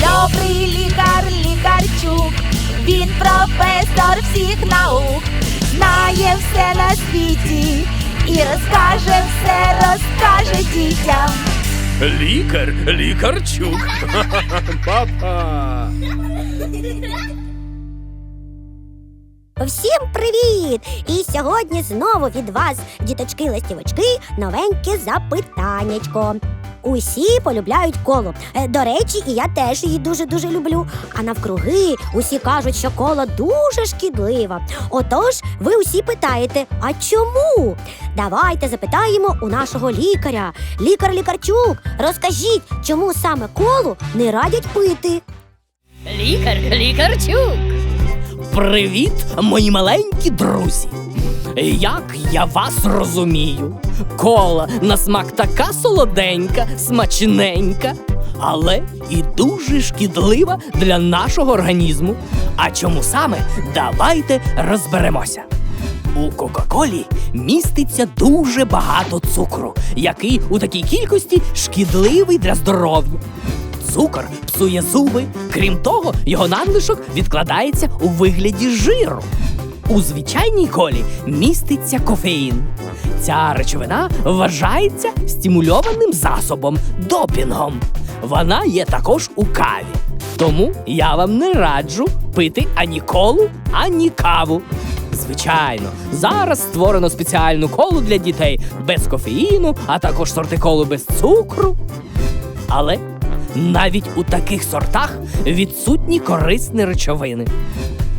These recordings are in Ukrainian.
Добрий лікар, лікарчук, він професор всіх наук, знає все на світі і розкаже все, розкаже дітям. Лікар, лікарчук. Папа. Всім привіт! І сьогодні знову від вас, діточки-ластівочки, новеньке запитаннячко. Усі полюбляють коло. Е, До речі, і я теж її дуже-дуже люблю. А навкруги усі кажуть, що коло дуже шкідлива. Отож, ви усі питаєте, а чому? Давайте запитаємо у нашого лікаря. Лікар Лікарчук, розкажіть, чому саме колу не радять пити? Лікар, лікарчук. Привіт, мої маленькі друзі. Як я вас розумію, кола на смак така солоденька, смачненька, але і дуже шкідлива для нашого організму. А чому саме? Давайте розберемося. У Кока-Колі міститься дуже багато цукру, який у такій кількості шкідливий для здоров'я. Цукор псує зуби. Крім того, його надлишок відкладається у вигляді жиру. У звичайній колі міститься кофеїн. Ця речовина вважається стимульованим засобом, допінгом. Вона є також у каві. Тому я вам не раджу пити ані колу, ані каву. Звичайно, зараз створено спеціальну колу для дітей без кофеїну, а також сорти колу без цукру. Але навіть у таких сортах відсутні корисні речовини.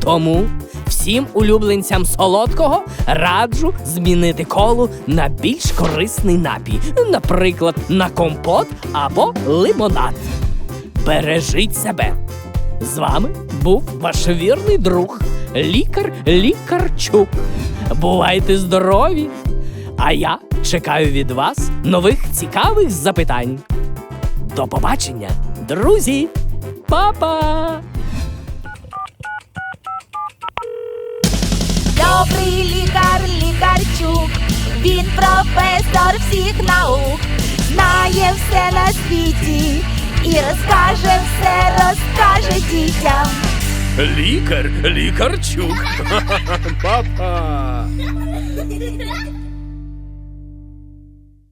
Тому всім улюбленцям солодкого раджу змінити колу на більш корисний напій, наприклад, на компот або лимонад. Бережіть себе. З вами був ваш вірний друг, лікар Лікарчук. Бувайте здорові! А я чекаю від вас нових цікавих запитань. До побачення, друзі! Па-па! Добрий лікар, лікарчук, він професор всіх наук, знає все на світі і розкаже все, розкаже дітям. Лікар, лікарчук. Папа.